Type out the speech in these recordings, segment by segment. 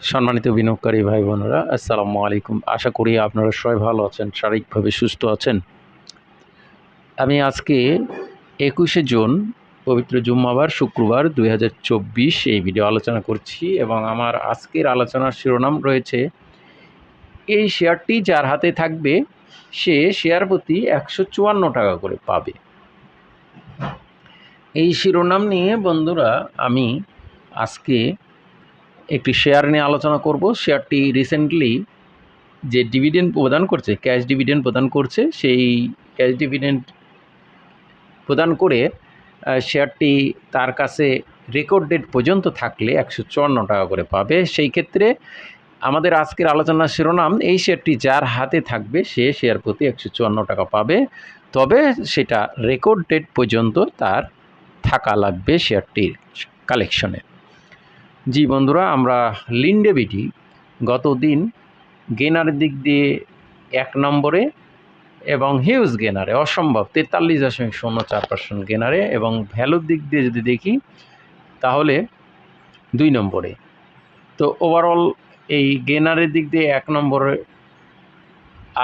সম্মানিত বিনিয়োগকারী ভাই বোনেরা, আসসালামু আলাইকুম। আশা করি আপনারা সবাই ভালো আছেন, শারীরিকভাবে সুস্থ আছেন। আমি আজকে একুশে জুন, পবিত্র জুম্মাবার, শুক্রবার দু হাজার চব্বিশ এই ভিডিও আলোচনা করছি এবং আমার আজকের আলোচনার শিরোনাম রয়েছে, এই শেয়ারটি যার হাতে থাকবে, সে শেয়ার প্রতি একশো চুয়ান্ন টাকা করে পাবে। এই শিরোনাম নিয়ে বন্ধুরা, আমি আজকে একটি শেয়ার নিয়ে আলোচনা করব। শেয়ারটি রিসেন্টলি যে ডিভিডেন্ড প্রদান করছে ক্যাশ ডিভিডেন্ড প্রদান করছে, সেই ক্যাশ ডিভিডেন্ড প্রদান করে শেয়ারটি তার কাছে রেকর্ড ডেট পর্যন্ত থাকলে একশো চুয়ান্ন টাকা করে পাবে। সেই ক্ষেত্রে আমাদের আজকের আলোচনার শিরোনাম, এই শেয়ারটি যার হাতে থাকবে, সে শেয়ার প্রতি একশো চুয়ান্ন টাকা পাবে। তবে সেটা রেকর্ড ডেট পর্যন্ত তার থাকা লাগবে শেয়ারটির কালেকশনে জি বন্ধুরা, আমরা লিন্ডেবিটি গত দিন গেনারের দিক দিয়ে এক নম্বরে এবং হিউজ গেনারে, অসম্ভব, তেতাল্লিশ দশমিক শূন্য চার পার্সেন্ট গেনারে এবং ভ্যালুর দিক দিয়ে যদি দেখি, তাহলে দুই নম্বরে। তো ওভারঅল এই গেনারের দিক দিয়ে এক নম্বরে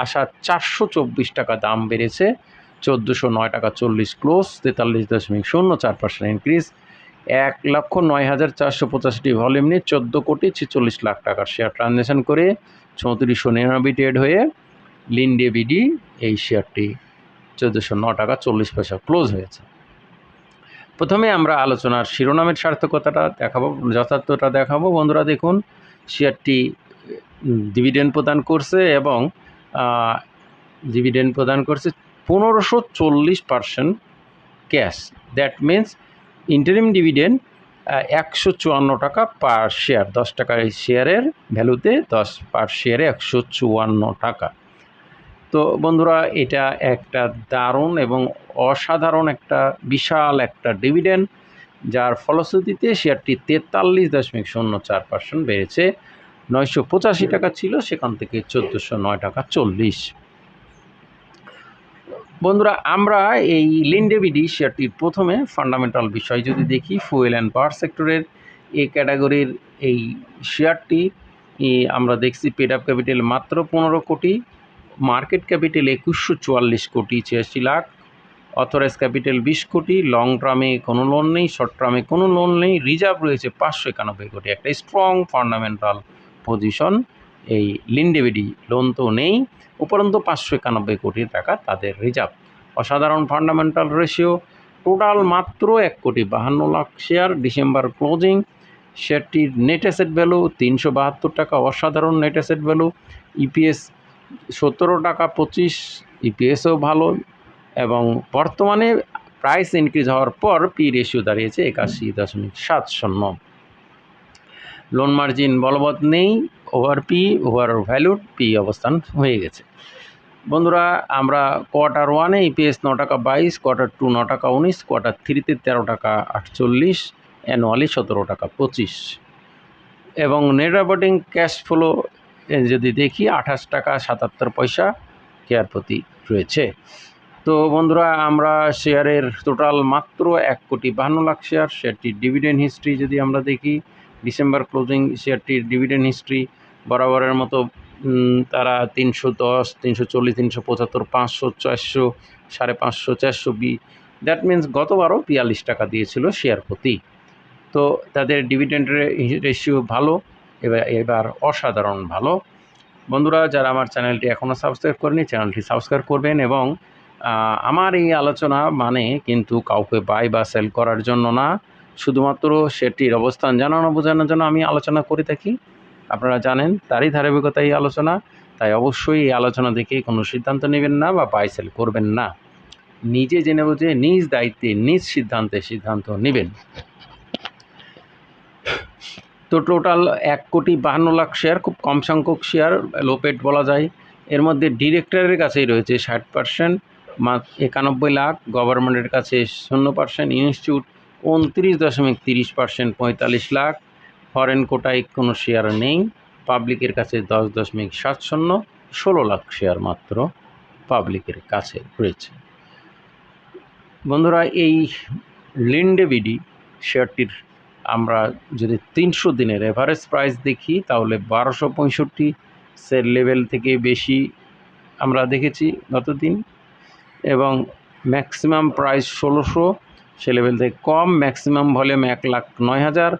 আসা চারশো চব্বিশ টাকা দাম বেড়েছে, চোদ্দোশো নয় টাকা চল্লিশ ক্লোজ তেতাল্লিশ দশমিক শূন্য চার পার্সেন্ট ইনক্রিজ এক লক্ষ নয় হাজার চারশো পঁচাশিটি ভলিউম নিয়ে চোদ্দ কোটি ছেচল্লিশ লাখ টাকার শেয়ার ট্রানজ্যাকশন করে চৌত্রিশশো নিরানব্বই ট্রেড হয়ে লিন্ডে বিডি এই শেয়ারটি চোদ্দোশো ন টাকা চল্লিশ পয়সা ক্লোজ হয়েছে। প্রথমে আমরা আলোচনার শিরোনামের সার্থকতাটা দেখাবো যথার্থটা দেখাবো। বন্ধুরা, দেখুন শেয়ারটি ডিভিডেন্ড প্রদান করছে এবং ডিভিডেন্ড প্রদান করছে পনেরোশো চল্লিশ percent cash that means interim dividend একশো চুয়ান্ন টাকা পার শেয়ার দশ টাকার এই শেয়ারের ভ্যালুতে দশ পার শেয়ারে একশো চুয়ান্ন টাকা। তো বন্ধুরা, এটা একটা দারুণ এবং অসাধারণ একটা, বিশাল একটা ডিভিডেন্ড যার ফলশ্রুতিতে শেয়ারটি তেতাল্লিশ দশমিক শূন্য চার পার্সেন্ট বেড়েছে। নয়শো পঁচাশি টাকা ছিল, সেখান থেকে চোদ্দোশো নয় টাকা চল্লিশ। বন্ধুরা, আমরা এই লিন্ডেবিডি শেয়ারটির প্রথমে ফান্ডামেন্টাল বিষয় যদি দেখি ফুয়েল অ্যান্ড পাওয়ার সেক্টরের এই ক্যাটাগরির এই শেয়ারটি আমরা দেখছি পেড আপ ক্যাপিটাল মাত্র পনেরো কোটি মার্কেট ক্যাপিটাল একুশশো চুয়াল্লিশ কোটি ছিয়াশি লাখ অথরাইজ ক্যাপিটাল বিশ কোটি লং টার্মে কোনো লোন নেই শর্ট টার্মে কোনো লোন নেই রিজার্ভ রয়েছে পাঁচশো একানব্বই কোটি। একটা স্ট্রং ফান্ডামেন্টাল পজিশন এই লিন্ডেবিডি লোন তো নেই, উপরন্তু পাঁচশো একানব্বই কোটি টাকা তাদের রিজার্ভ। অসাধারণ ফান্ডামেন্টাল রেশিও, টোটাল মাত্র এক কোটি বাহান্ন লাখ শেয়ার, ডিসেম্বর ক্লোজিং। শেয়ারটির নেট অ্যাসেট ভ্যালু তিনশো বাহাত্তর টাকা, অসাধারণ নেট অ্যাসেট ভ্যালু। ইপিএস সতেরো টাকা পঁচিশ, ইপিএসও ভালো। এবং বর্তমানে প্রাইস ইনক্রিজ হওয়ার পর পি রেশিও দাঁড়িয়েছে একাশি দশমিক সাত শূন্য। লোন মার্জিন বলবৎ নেই over P over valued P অবস্থান হয়ে গেছে। বন্ধুরা, আমরা কোয়ার্টার ওয়ানে ইপিএস ন টাকা বাইশ কোয়ার্টার টু ন টাকা উনিশ কোয়ার্টার থ্রিতে তেরো টাকা আটচল্লিশ অ্যানুয়ালি সতেরো টাকা পঁচিশ। এবং নেট অপারেটিং ক্যাশ ফ্লো যদি দেখি, আঠাশ টাকা সাতাত্তর পয়সা কেয়ার প্রতি রয়েছে। তো বন্ধুরা, আমরা শেয়ারের টোটাল মাত্র এক কোটি বাহান্ন লাখ শেয়ার শেয়ারটির ডিভিডেন্ড হিস্ট্রি যদি আমরা দেখি ডিসেম্বর ক্লোজিং শেয়ারটির ডিভিডেন্ড হিস্ট্রি বরাবরের মতো তারা তিনশো দশ, তিনশো চল্লিশ, তিনশো পঁচাত্তর, পাঁচশো, চারশো, সাড়ে পাঁচশো, চারশো বি। দ্যাট মিন্স গতবারও বিয়াল্লিশ টাকা দিয়েছিল শেয়ার প্রতি তো তাদের ডিভিডেন্ড রেশিও ভালো, এবার এবার অসাধারণ ভালো। বন্ধুরা, যারা আমার চ্যানেলটি এখনও সাবস্ক্রাইব করেনি, চ্যানেলটি সাবস্ক্রাইব করবেন এবং আমার এই আলোচনা মানে কিন্তু কাউকে বাই বা সেল করার জন্য না। শুধুমাত্র সেটির অবস্থান জানানো, বোঝানোর জন্য আমি আলোচনা করে থাকি। আপনারা জানেন, তারই ধারাবাহিকতা এই আলোচনা, তাই অবশ্যই এই আলোচনা দেখে কোনো সিদ্ধান্ত নেবেন না বা বাই সেল করবেন না। নিজে জেনে বুঝে, নিজ দায়িত্বে, নিজ সিদ্ধান্তে সিদ্ধান্ত নেবেন। তো টোটাল এক কোটি বাহান্ন লাখ শেয়ার খুব কম সংখ্যক শেয়ার লোপেট বলা যায়। এর মধ্যে ডিরেক্টরের কাছেই রয়েছে ষাট পার্সেন্ট একানব্বই লাখ গভর্নমেন্টের কাছে শূন্য পার্সেন্ট ইনস্টিটিউট উনত্রিশ দশমিক তিরিশ পার্সেন্ট, পঁয়তাল্লিশ লাখ। ফরেন কোটায় কোনো শেয়ার নেই। পাবলিকের কাছে দশ দশমিক সাত শূন্য, ষোলো লাখ শেয়ার মাত্র পাবলিকের কাছে রয়েছে। বন্ধুরা, এই লিন্ডেবিডি শেয়ারটির আমরা যদি তিনশো দিনের এভারেজ প্রাইস দেখি, তাহলে বারোশো পঁয়ষট্টি সেল লেভেল থেকে বেশি আমরা দেখেছি গতদিন। এবং ম্যাক্সিমাম প্রাইস ষোলোশো সে লেভেল থেকে কম ম্যাক্সিমাম ভলিউম এক লাখ নয় হাজার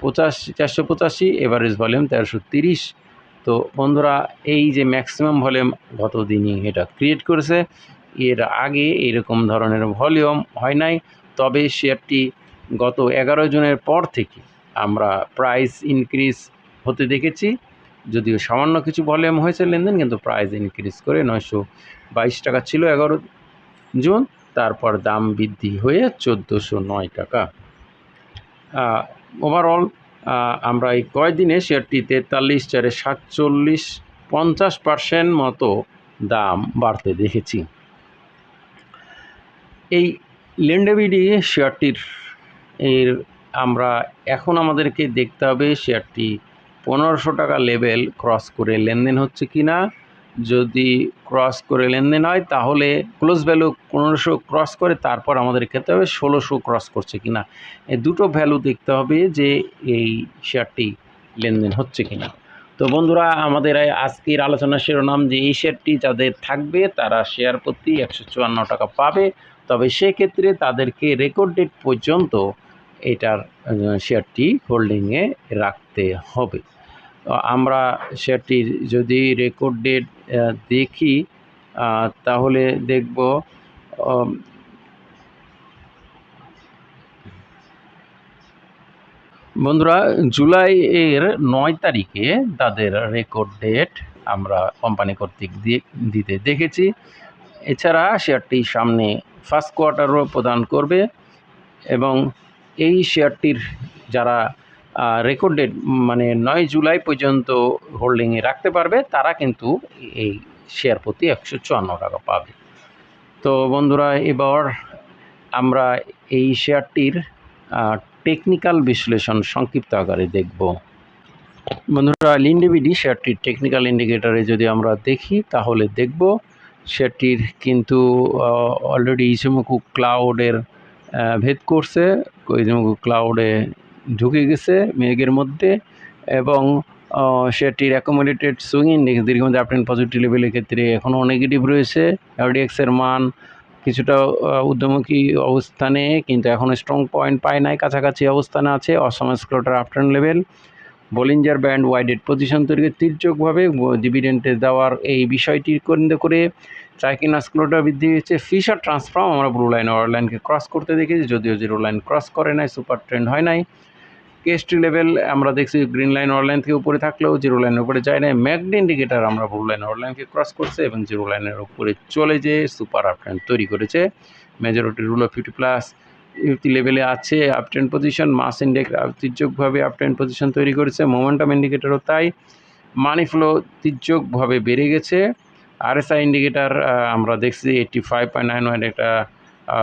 পঁচাশি, চারশো পঁচাশি এভারেজ ভলিউম তেরোশো তিরিশ। তো বন্ধুরা, এই যে ম্যাক্সিমাম ভলিউম গত দিনই এটা ক্রিয়েট করেছে, এর আগে এরকম ধরনের ভলিউম হয় নাই। তবে শেয়ারটি গত এগারো জনের পর থেকে আমরা প্রাইস ইনক্রিজ হতে দেখেছি। যদিও সামান্য কিছু ভলিউম হয়েছে লেনদেন, কিন্তু প্রাইস ইনক্রিজ করে নয়শো বাইশ টাকা ছিল এগারো জুন। তারপর দাম বৃদ্ধি হয়ে চোদ্দোশো নয় টাকা। ওভারঅল আমরা এই কয়দিনে শেয়ারটি তেতাল্লিশ চারে সাতচল্লিশ পঞ্চাশ পার্সেন্ট মতো দাম বাড়তে দেখেছি। এই লেন্ডেবিডি শেয়ারটির, এর আমরা এখন আমাদেরকে দেখতে হবে শেয়ারটি পনেরোশো টাকা লেভেল ক্রস করে লেনদেন হচ্ছে কি না যদি ক্রস করে লেনদেন হয়, তাহলে ক্লোজ ভ্যালু পনেরোশো ক্রস করে, তারপর আমাদের খেতে হবে ষোলোশো ক্রস করছে কি না এই দুটো ভ্যালু দেখতে হবে যে এই শেয়ারটি লেনদেন হচ্ছে কি না তো বন্ধুরা, আমাদের আজকের আলোচনার শিরোনাম যে এই শেয়ারটি যাদের থাকবে, তারা শেয়ার প্রতি একশো চুয়ান্ন টাকা পাবে। তবে সেক্ষেত্রে তাদেরকে রেকর্ড ডেট পর্যন্ত এটার শেয়ারটি হোল্ডিংয়ে রাখতে হবে। আমরা শেয়ারটির যদি রেকর্ড ডেট দেখি তাহলে দেখব বন্ধুরা, জুলাই এর নয় তারিখে তাদের রেকর্ড ডেট আমরা কোম্পানি কর্তৃক দিতে দেখেছি। এছাড়া শেয়ারটি সামনে ফার্স্ট কোয়ার্টারও প্রদান করবে এবং এই শেয়ারটির যারা রেকর্ড ডেট মানে নয় জুলাই পর্যন্ত হোল্ডিংয়ে রাখতে পারবে, তারা কিন্তু এই শেয়ার প্রতি একশো চুয়ান্ন টাকা পাবে। তো বন্ধুরা, এবার আমরা এই শেয়ারটির টেকনিক্যাল বিশ্লেষণ সংক্ষিপ্ত আকারে দেখব। বন্ধুরা লিন্ডিবিডি শেয়ারটির টেকনিক্যাল ইন্ডিকেটারে যদি আমরা দেখি, তাহলে দেখব শেয়ারটির কিন্তু অলরেডি ইসুমুকু ক্লাউডের ভেদ করছে। ইসুমুকু ক্লাউডে ঢুকে গেছে মেঘের মধ্যে এবং সেটির অ্যাকোমোডেটেড সুইং ইন্ডেক্স দীর্ঘমেয়াদী আপট্রেন্ড পজিটিভ লেভেলের ক্ষেত্রে এখনও নেগেটিভ রয়েছে। আরডিএক্সের মান কিছুটা উদ্যমুখী অবস্থানে কিন্তু এখনও স্ট্রং পয়েন্ট পায় নাই, কাছাকাছি অবস্থানে আছে। অসম স্ক্লোটার আফটার্ন লেভেল বলিঞ্জার ব্যান্ড ওয়াইডেড পজিশন তৈরি তির্যকভাবে ডিভিডেন্টে দেওয়ার এই বিষয়টি কেন্দ্র করে চাইকিনা স্ক্লোটার বৃদ্ধি হয়েছে ফিশার ট্রান্সফর্ম আমরা ব্লু লাইন ওয়ার লাইনকে ক্রস করতে দেখেছি, যদিও জিরো লাইন ক্রস করে নাই সুপার ট্রেন্ড হয় নাই। কেএসটি লেভেল, আমরা দেখছি গ্রিন লাইন অনলাইন থেকে উপরে থাকলেও জিরো লাইনের উপরে যায় না ম্যাগনি ইন্ডিকেটার আমরা ব্লু লাইন অনলাইনকে ক্রস করছে এবং জিরো লাইনের উপরে চলে যেয়ে সুপার আপট্রেন্ড তৈরি করেছে। Majority rule of fifty plus fifty লেভেলে আছে আপট্রেন্ড পজিশন, মাস ইন্ডেক্স ঐতিহ্যকভাবে আপট্রেন্ড পজিশন তৈরি করেছে, মোমেন্টাম ইন্ডিকেটারও তাই। মানি ফ্লো ঐতিহ্যকভাবে বেড়ে গেছে। আরএসআই ইন্ডিকেটার আমরা দেখছি eighty five point nine one একটা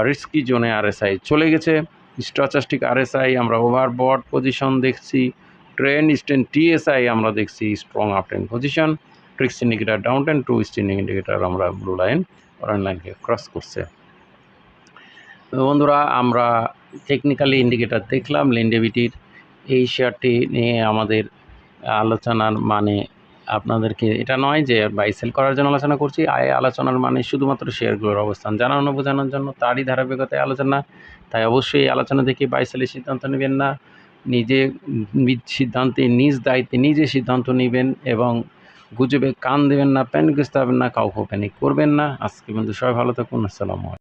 রিস্কি জোনে আরএসআই চলে গেছে। স্ট্রাচাস্টিক আরএসআই আমরা ওভারবট পজিশন দেখছি ট্রেন স্টেন টিএসআই আমরা দেখছি strong uptrend position TRIX indicator downtrend two স্টেন ইন্ডিকেটার আমরা ব্লু লাইন অরেঞ্জ লাইনকে ক্রস করছে। বন্ধুরা, আমরা টেকনিক্যালি ইন্ডিকেটার দেখলাম লেন্ডেবিটির এই শেয়ারটি নিয়ে আমাদের আলোচনার মানে আপনাদেরকে এটা নয় যে বাই সেল করার জন্য আলোচনা করছি, আয় আলোচনার মানে শুধুমাত্র শেয়ারগুলোর অবস্থান। জানানো বোঝানোর জন্য তারই ধারাবাহিকতায় আলোচনা, তাই অবশ্যই আলোচনা দেখে বাই সেলের সিদ্ধান্ত নেবেন না। নিজে সিদ্ধান্তে, নিজ দায়িত্বে নিজে সিদ্ধান্ত নেবেন এবং গুজবে কান দেবেন না প্যানিক হবেন না, কাউকে প্যানিক করবেন না। আজকে কিন্তু সবাই ভালো থাকুন, আসসালামু